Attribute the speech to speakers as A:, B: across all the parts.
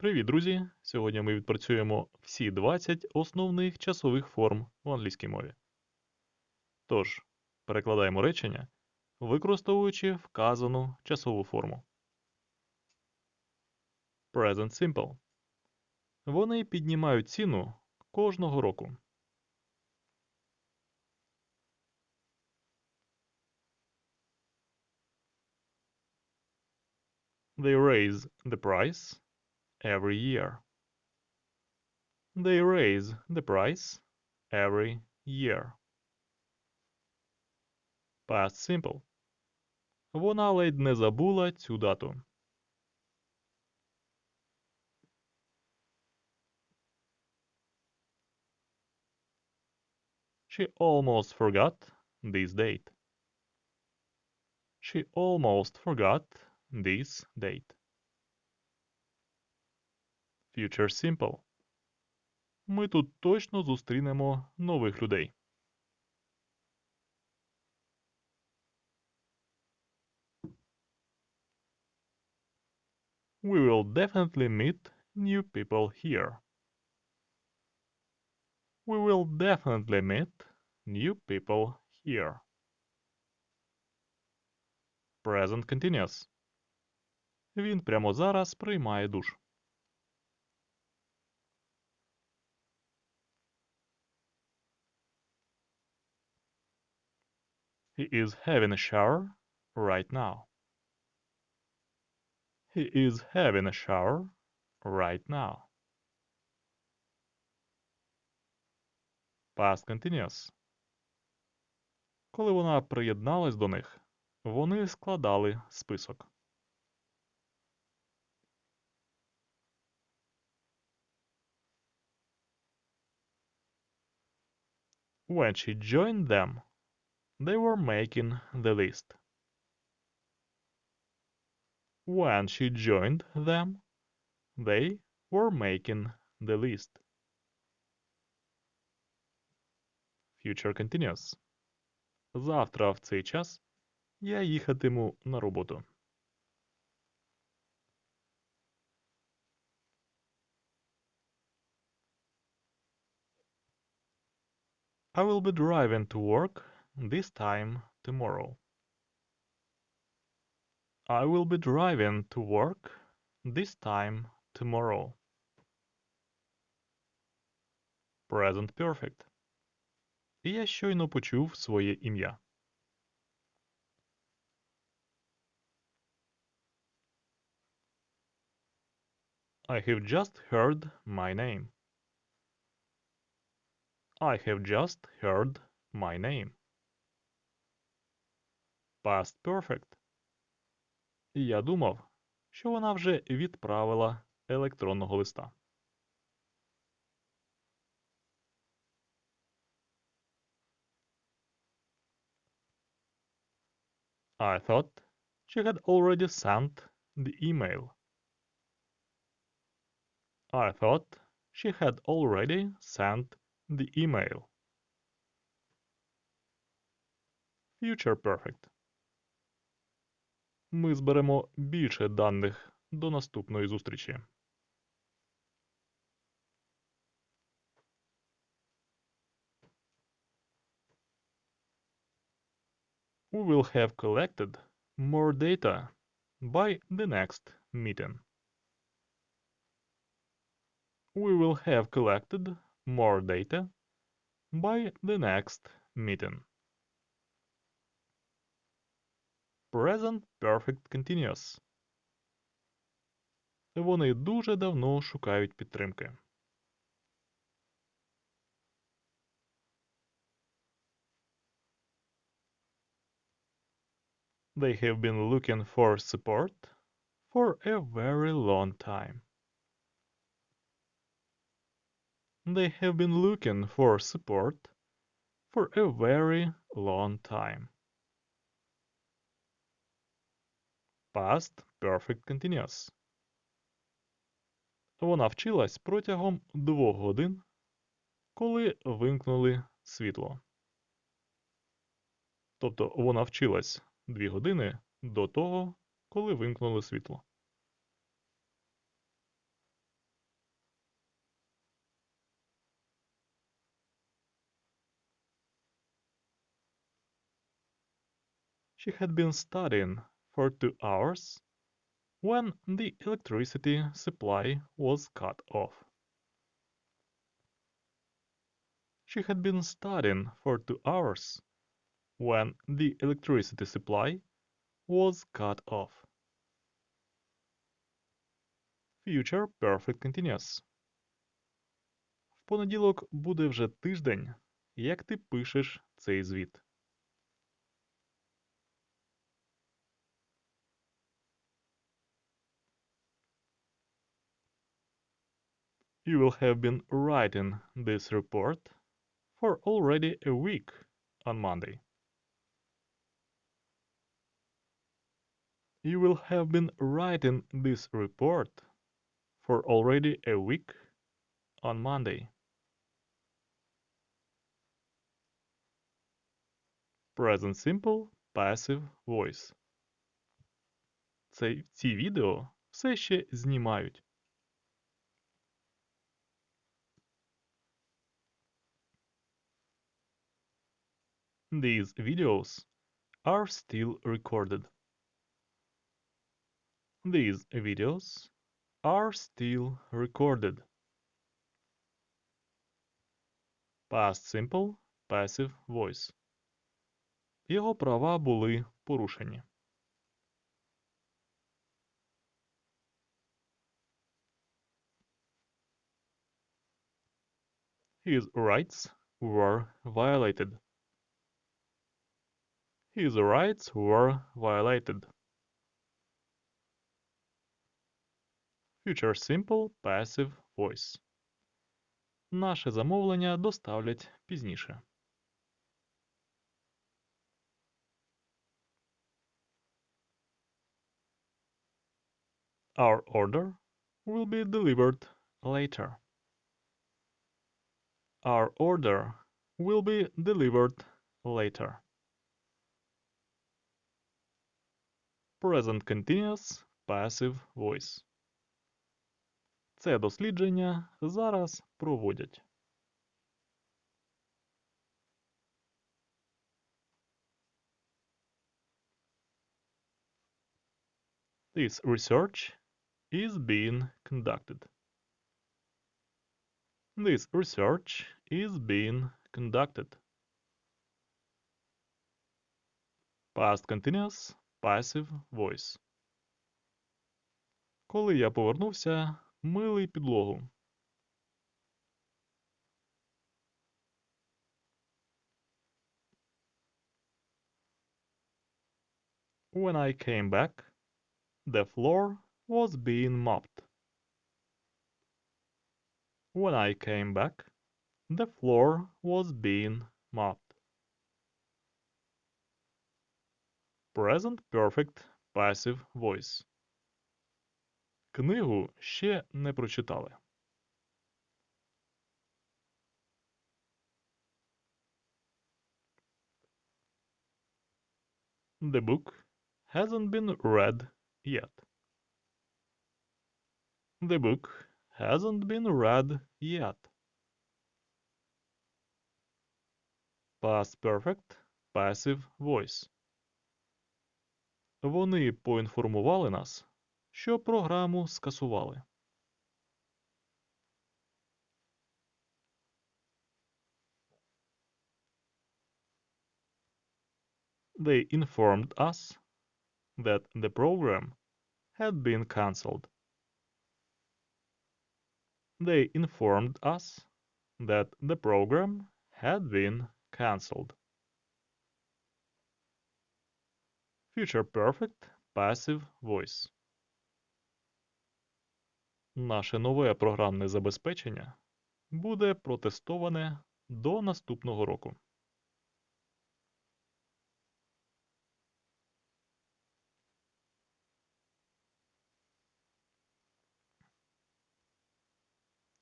A: Привіт, друзі! Сьогодні ми відпрацюємо всі 20 основних часових форм в англійській мові. Тож, перекладаємо речення, використовуючи вказану часову форму. Present Simple. Вони піднімають ціну кожного року. They raise the price every year. They raise the price every year. Past simple. Вона ледь не забула цю дату. She almost forgot this date. She almost forgot this date. Future Simple. Ми тут точно зустрінемо нових людей. We will definitely meet new people here. We will definitely meet new people here. Present continuous. Він прямо зараз приймає душ. He is having a shower right now. He is having a shower right now. Past continuous. Коли вона приєдналась до них, вони складали список. When she joined them, they were making the list. When she joined them, they were making the list. Future continuous. Завтра в цей час я їхатиму на роботу. I will be driving to work this time tomorrow. I will be driving to work this time tomorrow. Present perfect. Я щойно почув своє ім'я. I have just heard my name. I have just heard my name. Past perfect. Я думав, що вона вже відправила електронного листа. I thought she had already sent the email. I thought she had already sent the email. Future Perfect. Ми зберемо більше даних до наступної зустрічі. We will have collected more data by the next meeting. We will have collected more data by the next meeting. Present Perfect Continuous. Вони дуже давно шукають підтримки. They have been looking for support for a very long time. They have been looking for support for a very long time. Past Perfect Continuous. Вона вчилась протягом двох годин, коли вимкнули світло. Тобто вона вчилась дві години до того, коли вимкнули світло. She had been studying for two hours when the electricity supply was cut off. She had been studying for two hours when the electricity supply was cut off. Future Perfect Continuous. В понеділок буде вже тиждень, як ти пишеш цей звіт. You will have been writing this report for already a week on Monday. You will have been writing this report for already a week on Monday. Present Simple Passive Voice. Це, ці відео все ще знімають. These videos are still recorded. These videos are still recorded. Past Simple Passive Voice. Його права були порушені. His rights were violated. His rights were violated. Future Simple Passive Voice. Наше замовлення доставлять пізніше. Our order will be delivered later. Our order will be delivered later. Present Continuous Passive Voice. Це дослідження зараз проводять. This research is being conducted. This research is being conducted. Past continuous passive voice. Коли я повернувся, мили підлогу. When I came back, the floor was being mopped. When I came back, the floor was being mopped. Present Perfect Passive Voice. Книгу ще не прочитали. The book hasn't been read yet. The book hasn't been read yet. Past Perfect Passive Voice. Вони поінформували нас, що програму скасували. They informed us that the program had been cancelled. They informed us that the program had been cancelled. Future Perfect Passive Voice. Наше нове програмне забезпечення буде протестоване до наступного року.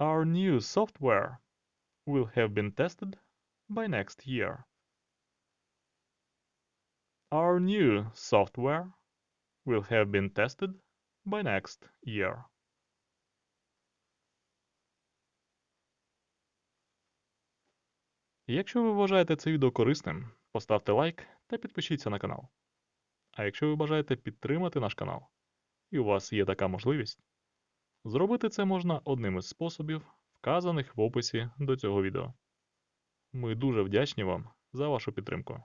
A: Our new software will have been tested by next year. Our new software will have been tested by next year. Якщо ви вважаєте це відео корисним, поставте лайк та підпишіться на канал. А якщо ви бажаєте підтримати наш канал, і у вас є така можливість, зробити це можна одним із способів, вказаних в описі до цього відео. Ми дуже вдячні вам за вашу підтримку.